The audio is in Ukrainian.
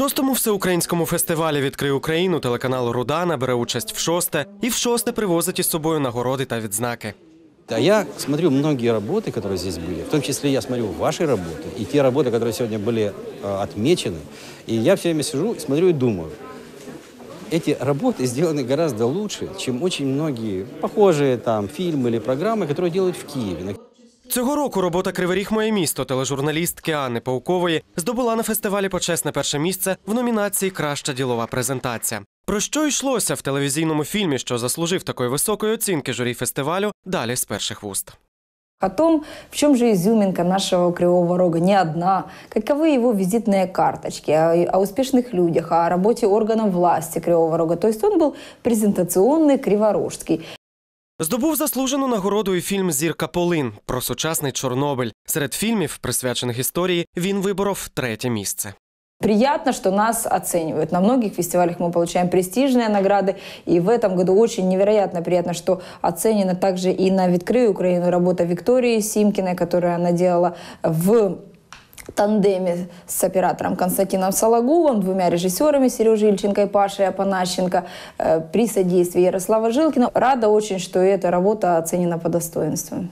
шостому всеукраїнському фестивалі Відкрий Україну телеканал Рудана бере участь в шосте і в шосте привозить із собою нагороди та відзнаки. А я смотрю многие работы, которые здесь были, в том числе я смотрю ваши работы и те работы, которые сегодня были э, отмечены. И я все время сижу, смотрю и думаю, эти работы сделаны гораздо лучше, чем очень многие похожие там фильмы или программы, которые делают в Киеве. Цього року робота Криворіг моє місто тележурналістки Анни Паукової здобула на фестивалі почесне перше місце в номінації Краща ділова презентація. Про що йшлося в телевізійному фільмі, що заслужив такої високої оцінки журі фестивалю, далі з перших вуст. О том, в чем же изюминка нашего Кривого Рога, не одна, каковы его визитные карточки, о, о успешных людях, о работе органов власти Кривого Рога. То есть он был презентационный, криворожский. Здобув заслужену нагороду і фільм Зірка Полин про сучасний Чорнобиль. Серед фільмів, присвячених історії, він виборов третє місце. Приятно, что нас оценивают. На многих фестивалях мы получаем престижные награды. И в этом году очень невероятно приятно, что оценена также и на «Відкрий Украину» работа Виктории Симкиной, которую она делала в тандеме с оператором Константином Сологубом, двумя режиссерами Сережей Ильченко и Пашей Апанащенко при содействии Ярослава Жилкина. Рада очень, что эта работа оценена по достоинству.